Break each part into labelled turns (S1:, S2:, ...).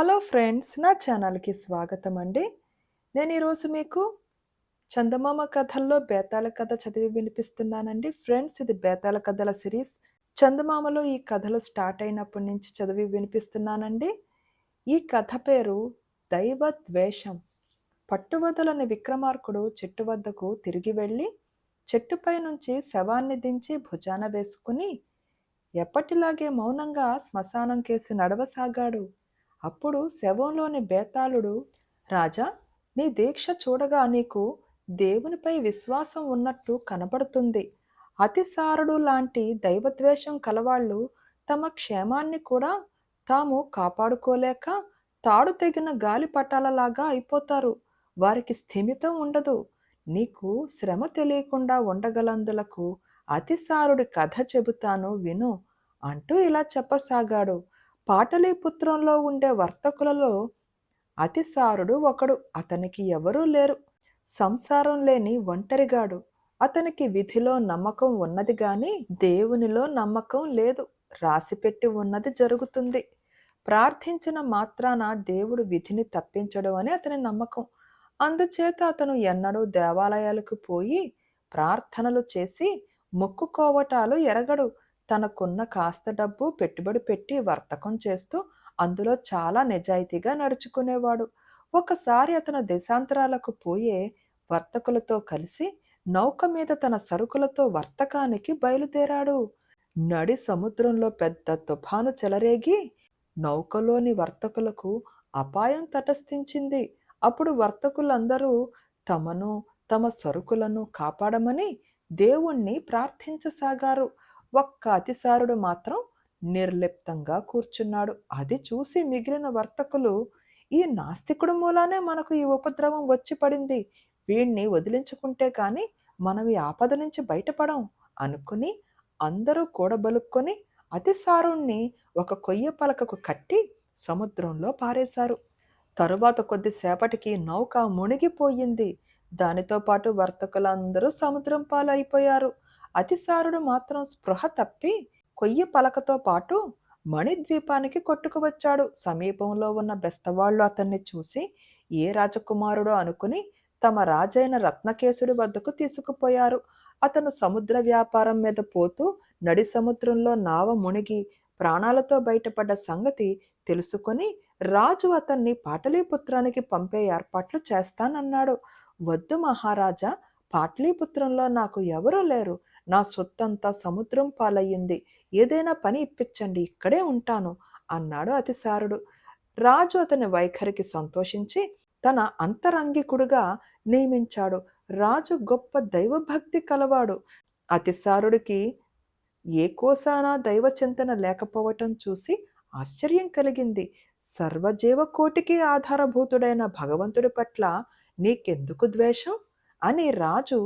S1: Hello friends నా ఛానల్కి స్వాగతం అండి నేను ఈరోజు మీకు చందమామ కథల్లో బేతాళ కథ చదివి వినిపిస్తున్నానండి. ఫ్రెండ్స్ ఇది బేతాళ కథల సిరీస్. చందమామలో ఈ కథలు స్టార్ట్ అయినప్పటి నుంచి చదివి వినిపిస్తున్నానండి. ఈ కథ పేరు దైవ ద్వేషం. పట్టువదలని విక్రమార్కుడు చెట్టు వద్దకు తిరిగి వెళ్ళి చెట్టుపై నుంచి శవాన్ని దించి భుజాన వేసుకుని ఎప్పటిలాగే మౌనంగా శ్మశానం కేసి నడవసాగాడు. అప్పుడు శవంలోని బేతాళుడు రాజా నీ దీక్ష చూడగా నీకు దేవునిపై విశ్వాసం ఉన్నట్టు కనబడుతుంది. అతిసారుడు లాంటి దైవద్వేషం కలవాళ్ళు తమ క్షేమాన్ని కూడా తాము కాపాడుకోలేక తాడు తెగిన గాలి అయిపోతారు. వారికి స్థిమితం ఉండదు. నీకు శ్రమ తెలియకుండా ఉండగలందులకు అతిసారుడి కథ చెబుతాను విను అంటూ ఇలా చెప్పసాగాడు. పాటలీపుత్రంలో ఉండే వర్తకులలో అతిసారుడు ఒకడు. అతనికి ఎవరూ లేరు. సంసారం లేని ఒంటరిగాడు. అతనికి విధిలో నమ్మకం ఉన్నది కానీ దేవునిలో నమ్మకం లేదు. రాసిపెట్టి ఉన్నది జరుగుతుంది. ప్రార్థించిన మాత్రాన దేవుడు విధిని తప్పించడం అని అతని నమ్మకం. అందుచేత అతను ఎన్నడూ దేవాలయాలకు పోయి ప్రార్థనలు చేసి మొక్కుకోవటాలు ఎరగడు. తనకున్న కాస్త డబ్బు పెట్టుబడి పెట్టి వర్తకం చేస్తూ అందులో చాలా నిజాయితీగా నడుచుకునేవాడు. ఒకసారి అతను దేశాంతరాలకు పోయే వర్తకులతో కలిసి నౌక మీద తన సరుకులతో వర్తకానికి బయలుదేరాడు. నడి సముద్రంలో పెద్ద తుఫాను చెలరేగి నౌకలోని వర్తకులకు అపాయం తటస్థించింది. అప్పుడు వర్తకులందరూ తమను తమ సరుకులను కాపాడమని దేవుణ్ణి ప్రార్థించసాగారు. ఒక్క అతిసారుడు మాత్రం నిర్లిప్తంగా కూర్చున్నాడు. అది చూసి మిగిలిన వర్తకులు ఈ నాస్తికుడు మూలానే మనకు ఈ ఉపద్రవం వచ్చి పడింది. వీణ్ణి వదిలించుకుంటే కానీ మనం ఈ ఆపద నుంచి బయటపడం అనుకుని అందరూ కూడబలుక్కొని అతిసారుణ్ణి ఒక కొయ్య పలకకు కట్టి సముద్రంలో పారేశారు. తరువాత కొద్దిసేపటికి నౌక మునిగిపోయింది. దానితో పాటు వర్తకులందరూ సముద్రం పాలు అయిపోయారు అతిసారుడు మాత్రం స్పృహ తప్పి కొయ్య పలకతో పాటు మణిద్వీపానికి కొట్టుకువచ్చాడు సమీపంలో ఉన్న బెస్తవాళ్ళు అతన్ని చూసి ఏ రాజకుమారుడో అనుకుని తమ రాజైన రత్నకేశుడి వద్దకు తీసుకుపోయారు. అతను సముద్ర వ్యాపారం మీద పోతూ నడి సముద్రంలో నావ మునిగి ప్రాణాలతో బయటపడ్డ సంగతి తెలుసుకొని రాజు అతన్ని పాటలీపుత్రానికి పంపే ఏర్పాట్లు చేస్తానన్నాడు. వద్దు మహారాజా పాటలీపుత్రంలో నాకు ఎవరూ లేరు. నా సొత్తంతా సముద్రం పాలయ్యింది. ఏదైనా పని ఇప్పించండి ఇక్కడే ఉంటాను అన్నాడు అతిసారుడు. రాజు అతని వైఖరికి సంతోషించి తన అంతరంగికుడుగా నియమించాడు. రాజు గొప్ప దైవభక్తి కలవాడు. అతిసారుడికి ఏ కోసానా దైవచింతన లేకపోవటం చూసి ఆశ్చర్యం కలిగింది. సర్వజీవకోటికి ఆధారభూతుడైన భగవంతుడి పట్ల నీకెందుకు ద్వేషం? అని రాజు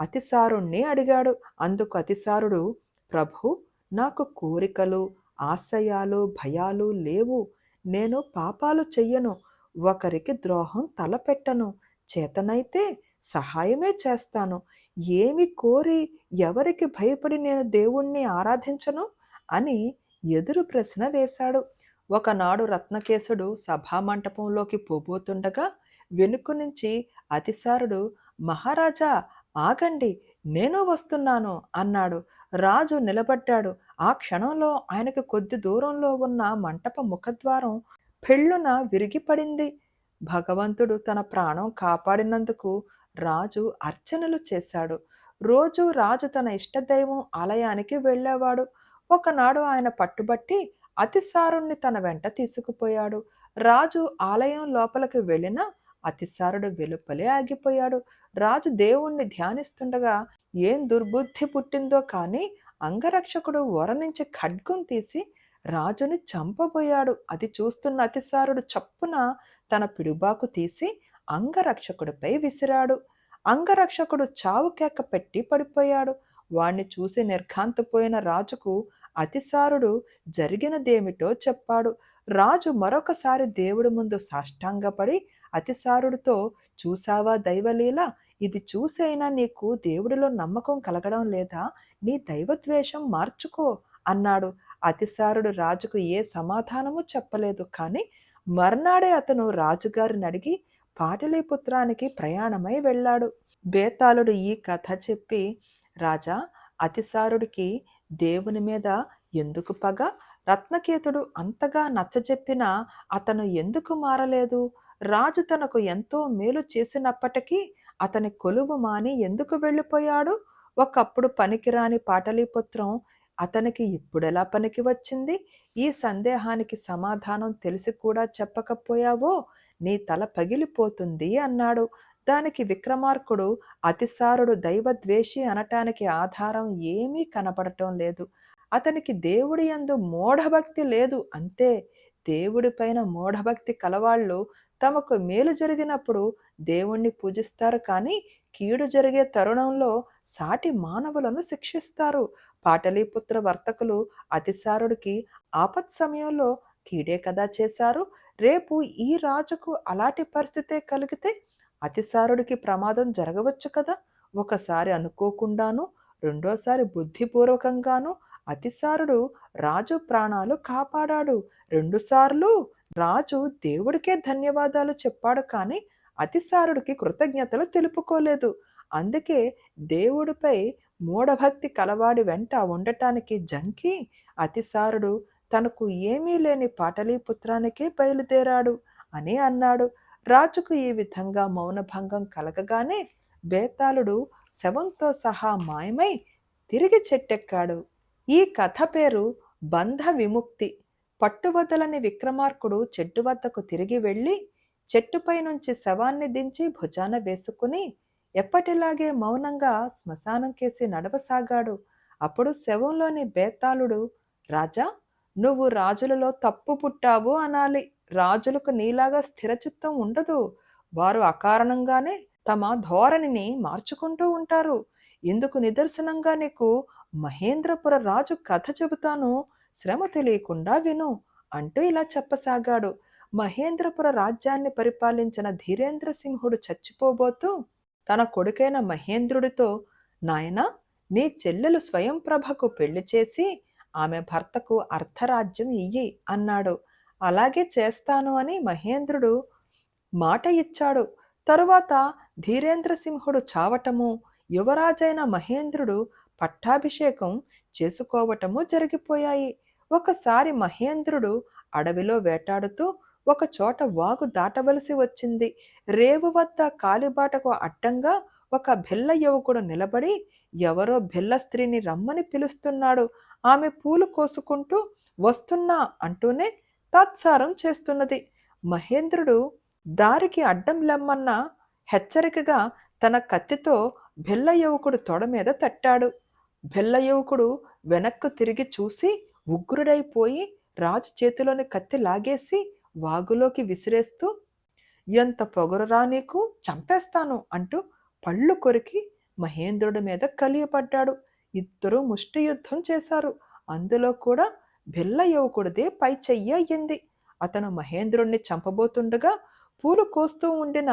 S1: అతిసారుణ్ణి అడిగాడు. అందుకు అతిసారుడు ప్రభు నాకు కోరికలు ఆశయాలు భయాలు లేవు. నేను పాపాలు చెయ్యను. ఒకరికి ద్రోహం తలపెట్టను. చేతనైతే సహాయమే చేస్తాను. ఏమి కోరి ఎవరికి భయపడి నేను దేవుణ్ణి ఆరాధించను? అని ఎదురు ప్రశ్న వేశాడు. ఒకనాడు రత్నకేశుడు సభామంటపంలోకి పోబోతుండగా వెనుక నుంచి అతిసారుడు మహారాజా ఆగండి నేను వస్తున్నాను అన్నాడు. రాజు నిలబడ్డాడు. ఆ క్షణంలో ఆయనకు కొద్ది దూరంలో ఉన్న మంటప ముఖద్వారం పెళ్ళున విరిగిపడింది. భగవంతుడు తన ప్రాణం కాపాడినందుకు రాజు అర్చనలు చేశాడు. రోజు రాజు తన ఇష్టదైవం ఆలయానికి వెళ్ళేవాడు. ఒకనాడు ఆయన పట్టుబట్టి అతిసారుణ్ణి తన వెంట తీసుకుపోయాడు. రాజు ఆలయం లోపలికి వెళ్ళినా అతిసారుడు వెలుపలే ఆగిపోయాడు. రాజు దేవుణ్ణి ధ్యానిస్తుండగా ఏం దుర్బుద్ధి పుట్టిందో కానీ అంగరక్షకుడు వర నుంచి ఖడ్గం తీసి రాజుని చంపబోయాడు. అది చూస్తున్న అతిసారుడు చప్పున తన పిడుబాకు తీసి అంగరక్షకుడిపై విసిరాడు. అంగరక్షకుడు చావు కేక పెట్టి పడిపోయాడు. వాణ్ణి చూసి నిర్ఘాంతపోయిన రాజుకు అతిసారుడు జరిగినదేమిటో చెప్పాడు. రాజు మరొకసారి దేవుడి ముందు సాష్టాంగపడి అతిసారుడితో చూసావా దైవలీల? ఇది చూసైనా నీకు దేవుడిలో నమ్మకం కలగడం లేదా? నీ దైవద్వేషం మార్చుకో అన్నాడు. అతిసారుడు రాజుకు ఏ సమాధానము చెప్పలేదు. కానీ మర్నాడే అతను రాజుగారిని అడిగి పాటలీపుత్రానికి ప్రయాణమై వెళ్ళాడు బేతాళుడు ఈ కథ చెప్పి రాజా అతిసారుడికి దేవుని మీద ఎందుకు పగ? రత్నకేతుడు అంతగా నచ్చజెప్పినా అతను ఎందుకు మారలేదు? రాజు తనకు ఎంతో మేలు చేసినప్పటికీ అతని కొలువు మాని ఎందుకు వెళ్ళిపోయాడు? ఒకప్పుడు పనికిరాని పాటలీపుత్రం అతనికి ఇప్పుడెలా పనికి వచ్చింది? ఈ సందేహానికి సమాధానం తెలిసి కూడా చెప్పకపోయావో? నీ తల పగిలిపోతుంది అన్నాడు. దానికి విక్రమార్కుడు అతిసారుడు దైవద్వేషి అనటానికి ఆధారం ఏమీ కనపడటం లేదు. అతనికి దేవుడి యందు మూఢభక్తి లేదు. అంతే దేవుడిపైన మూఢభక్తి కలవాళ్ళు తమకు మేలు జరిగినప్పుడు దేవుణ్ణి పూజిస్తారు కానీ కీడు జరిగే తరుణంలో సాటి మానవులను శిక్షిస్తారు. పాటలీపుత్ర వర్తకులు అతిసారుడికి ఆపత్ సమయంలో కీడే కదా చేశారు. రేపు ఈ రాజుకు అలాంటి పరిస్థితే కలిగితే అతిసారుడికి ప్రమాదం జరగవచ్చు కదా. ఒకసారి అనుకోకుండాను రెండోసారి బుద్ధిపూర్వకంగాను అతిసారుడు రాజు ప్రాణాలు కాపాడాడు. రెండుసార్లు రాజు దేవుడికే ధన్యవాదాలు చెప్పాడు కానీ అతిసారుడికి కృతజ్ఞతలు తెలుపుకోలేదు. అందుకే దేవుడిపై మూఢభక్తి కలవాడి వెంట ఉండటానికి జంకి అతిసారుడు తనకు ఏమీ లేని పాటలీపుత్రానికే బయలుదేరాడు అని అన్నాడు. రాజుకు ఈ విధంగా మౌనభంగం కలగగానే బేతాళుడు శవంతో సహా మాయమై తిరిగి చెట్టెక్కాడు. ఈ కథ పేరు బంధ విముక్తి. పట్టువదలని విక్రమార్కుడు చెట్టు వద్దకు తిరిగి వెళ్ళి చెట్టుపై నుంచి శవాన్ని దించి భుజాన వేసుకుని ఎప్పటిలాగే మౌనంగా శ్మశానం కేసి నడవసాగాడు. అప్పుడు శవంలోని బేతాళుడు రాజా నువ్వు రాజులలో తప్పు పుట్టావు అనాలి. రాజులకు నీలాగా స్థిరచిత్తం ఉండదు. వారు అకారణంగానే తమ ధోరణిని మార్చుకుంటూ ఉంటారు. ఇందుకు నిదర్శనంగా నీకు మహేంద్రపుర రాజు కథ చెబుతాను. శ్రమ తెలియకుండా విను అంటూ ఇలా చెప్పసాగాడు. మహేంద్రపుర రాజ్యాన్ని పరిపాలించిన ధీరేంద్ర సింహుడు చచ్చిపోబోతూ తన కొడుకైన మహేంద్రుడితో నాయనా నీ చెల్లెలు స్వయంప్రభకు పెళ్ళి చేసి ఆమె భర్తకు అర్ధరాజ్యం ఇయ్యి అన్నాడు. అలాగే చేస్తాను అని మహేంద్రుడు మాట ఇచ్చాడు. తరువాత ధీరేంద్రసింహుడు చావటము యువరాజైన మహేంద్రుడు పట్టాభిషేకం చేసుకోవటము జరిగిపోయాయి. ఒకసారి మహేంద్రుడు అడవిలో వేటాడుతూ ఒక చోట వాగు దాటవలసి వచ్చింది. రేవు వద్ద కాలిబాటకు అడ్డంగా ఒక బెల్ల యువకుడు నిలబడి ఎవరో బెల్ల స్త్రీని రమ్మని పిలుస్తున్నాడు. ఆమె పూలు కోసుకుంటూ వస్తున్నా అంటూనే తాత్సారం చేస్తున్నది. మహేంద్రుడు దారికి అడ్డం లెమ్మన్న హెచ్చరికగా తన కత్తితో బెల్ల యువకుడు తొడ మీద తట్టాడు. బెల్ల యువకుడు వెనక్కు తిరిగి చూసి ఉగ్రుడైపోయి రాజు చేతిలోని కత్తి లాగేసి వాగులోకి విసిరేస్తూ ఎంత పొగరురా నీకు? చంపేస్తాను అంటూ పళ్ళు కొరికి మహేంద్రుడి మీద కలియపడ్డాడు ఇద్దరూ ముష్టి యుద్ధం చేశారు. అందులో కూడా బిల్ల యువకుడిదే పై చెయ్యి అయ్యింది. అతను మహేంద్రుణ్ణి చంపబోతుండగా పూలు కోస్తూ ఉండిన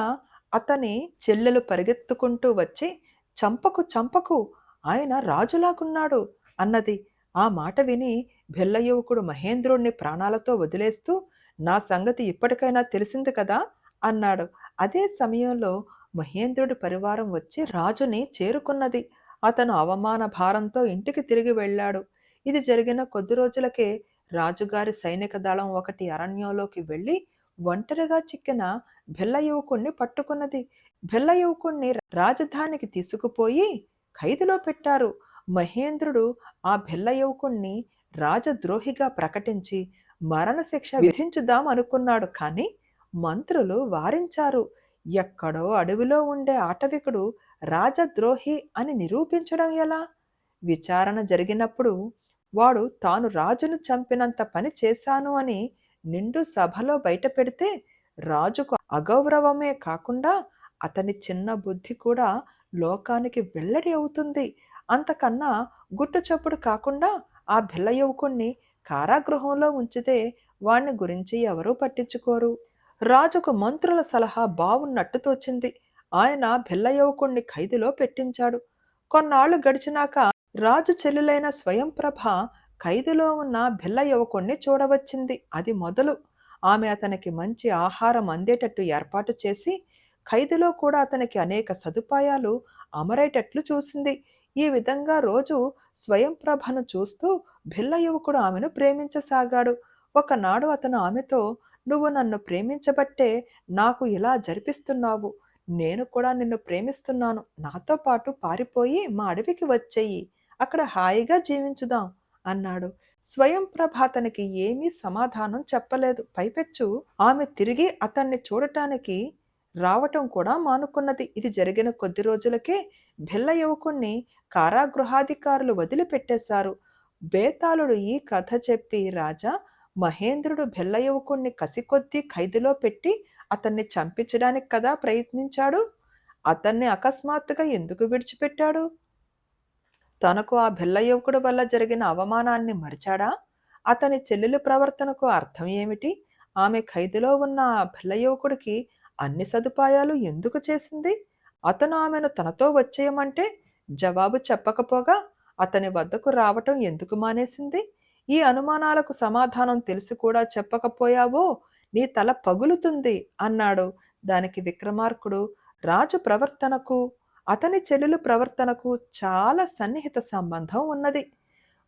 S1: అతని చెల్లెలు పరిగెత్తుకుంటూ వచ్చి చంపకు చంపకు ఆయన రాజులాగున్నాడు అన్నది ఆ మాట విని బెల్ల యువకుడు మహేంద్రుణ్ణి ప్రాణాలతో వదిలేస్తూ నా సంగతి ఇప్పటికైనా తెలిసింది కదా? అన్నాడు. అదే సమయంలో మహేంద్రుడి పరివారం వచ్చి రాజుని చేరుకున్నది. అతను అవమాన భారంతో ఇంటికి తిరిగి వెళ్ళాడు. ఇది జరిగిన కొద్ది రోజులకే రాజుగారి సైనిక దళం ఒకటి అరణ్యంలోకి వెళ్ళి ఒంటరిగా చిక్కిన బెల్ల యువకుణ్ణి పట్టుకున్నది. బెల్ల యువకుణ్ణి రాజధానికి తీసుకుపోయి ఖైదులో పెట్టారు. మహేంద్రుడు ఆ బెల్ల యువకుణ్ణి రాజద్రోహిగా ప్రకటించి మరణశిక్ష విధించుదాం అనుకున్నాడు. కానీ మంత్రులు వారించారు. ఎక్కడో అడవిలో ఉండే ఆటవికుడు రాజద్రోహి అని నిరూపించడం ఎలా? విచారణ జరిగినప్పుడు వాడు తాను రాజును చంపినంత పని చేశాను అని నిండు సభలో బయటపెడితే రాజుకు అగౌరవమే కాకుండా అతని చిన్న బుద్ధి కూడా లోకానికి వెల్లడి అవుతుంది. అంతకన్నా గుట్టు చప్పుడు కాకుండా ఆ బిల్ల యువకుణ్ణి కారాగృహంలో ఉంచితే వాణ్ణి గురించి ఎవరూ పట్టించుకోరు. రాజుకు మంత్రుల సలహా బావున్నట్టు తోచింది. ఆయన బిల్ల యువకుణ్ణి ఖైదులో పెట్టించాడు. కొన్నాళ్ళు గడిచినాక రాజు చెల్లులైన స్వయంప్రభ ఖైదులో ఉన్న బిల్ల యువకుణ్ణి చూడవచ్చింది. అది మొదలు. ఆమె అతనికి మంచి ఆహారం అందేటట్టు ఏర్పాటు చేసి ఖైదులో కూడా అతనికి అనేక సదుపాయాలు అమరేటట్లు చూసింది. ఈ విధంగా రోజు స్వయం ప్రభను చూస్తూ భిల్ల యువకుడు ఆమెను ప్రేమించసాగాడు. ఒకనాడు అతను ఆమెతో నువ్వు నన్ను ప్రేమించబట్టే నాకు ఇలా జరిపిస్తున్నావు. నేను కూడా నిన్ను ప్రేమిస్తున్నాను. నాతో పాటు పారిపోయి మా అడవికి వచ్చేయి. అక్కడ హాయిగా జీవించుదాం అన్నాడు. స్వయం ప్రభ అతనికి ఏమీ సమాధానం చెప్పలేదు. పైపెచ్చు ఆమె తిరిగి అతన్ని చూడటానికి రావటం కూడా మానుకున్నది. ఇది జరిగిన కొద్ది రోజులకే భిల్ల యువకుణ్ణి కారాగృహాధికారులు వదిలిపెట్టేశారు. బేతాళుడు ఈ కథ చెప్పి రాజా మహేంద్రుడు భిల్ల యువకుణ్ణి కసికొద్దీ ఖైదులో పెట్టి అతన్ని చంపించడానికి కదా ప్రయత్నించాడు? అతన్ని అకస్మాత్తుగా ఎందుకు విడిచిపెట్టాడు? తనకు ఆ భిల్ల యువకుడు వల్ల జరిగిన అవమానాన్ని మరిచాడా? అతని చెల్లెలి ప్రవర్తనకు అర్థం ఏమిటి? ఆమె ఖైదులో ఉన్న ఆ భిల్ల యువకుడికి అన్ని సదుపాయాలు ఎందుకు చేసింది? అతను ఆమెను తనతో వచ్చేయమంటే జవాబు చెప్పకపోగా అతని వద్దకు రావటం ఎందుకు మానేసింది? ఈ అనుమానాలకు సమాధానం తెలిసి కూడా చెప్పకపోయావో నీ తల పగులుతుంది అన్నాడు దానికి విక్రమార్కుడు. రాజు ప్రవర్తనకు అతని చెల్లెలు ప్రవర్తనకు చాలా సన్నిహిత సంబంధం ఉన్నది.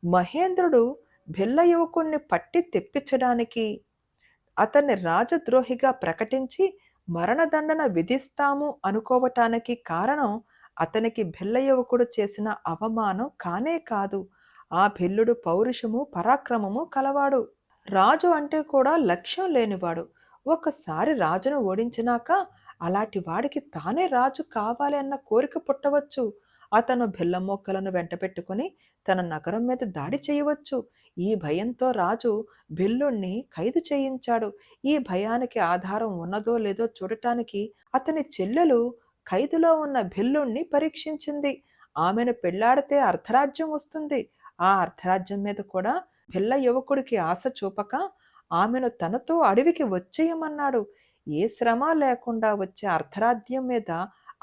S1: మహేంద్రుడు భిల్ల యువకుణ్ణి పట్టి తెప్పించడానికి అతన్ని రాజద్రోహిగా ప్రకటించి మరణదండన విధిస్తాము అనుకోవటానికి కారణం అతనికి భిల్ల యువకుడు చేసిన అవమానం కానే కాదు. ఆ భిల్లుడు పౌరుషము పరాక్రమము కలవాడు. రాజు అంటే కూడా లక్ష్యం లేనివాడు. ఒకసారి రాజును ఓడించినాక అలాంటి వాడికి తానే రాజు కావాలి అన్న కోరిక పుట్టవచ్చు. అతను బెల్ల మొక్కలను వెంటపెట్టుకుని తన నగరం మీద దాడి చేయవచ్చు. ఈ భయంతో రాజు బిల్లుణ్ణి ఖైదు చేయించాడు. ఈ భయానికి ఆధారం ఉన్నదో లేదో చూడటానికి అతని చెల్లెలు ఖైదులో ఉన్న బిల్లుణ్ణి పరీక్షించింది. ఆమెను పెళ్ళాడితే అర్ధరాజ్యం వస్తుంది. ఆ అర్ధరాజ్యం మీద కూడా పిల్ల యువకుడికి ఆశ చూపక ఆమెను తనతో అడవికి వచ్చేయమన్నాడు. ఏ శ్రమ లేకుండా వచ్చే అర్ధరాజ్యం మీద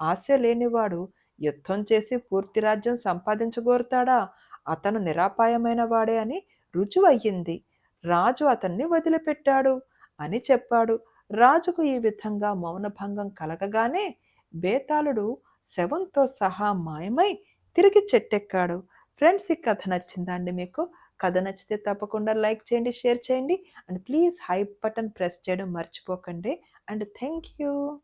S1: ఆశ లేనివాడు యుద్ధం చేసి పూర్తి రాజ్యం సంపాదించగోరుతాడా? అతను నిరాపాయమైన వాడే అని రుజువయ్యింది. రాజు అతన్ని వదిలిపెట్టాడు అని చెప్పాడు. రాజుకు ఈ విధంగా మౌనభంగం కలగగానే బేతాళుడు శవంతో సహా మాయమై తిరిగి చెట్టెక్కాడు. ఫ్రెండ్స్ ఈ కథ నచ్చిందా అండి మీకు? కథ నచ్చితే తప్పకుండా లైక్ చేయండి షేర్ చేయండి. And please hype button press చేయడం మర్చిపోకండి. And thank you.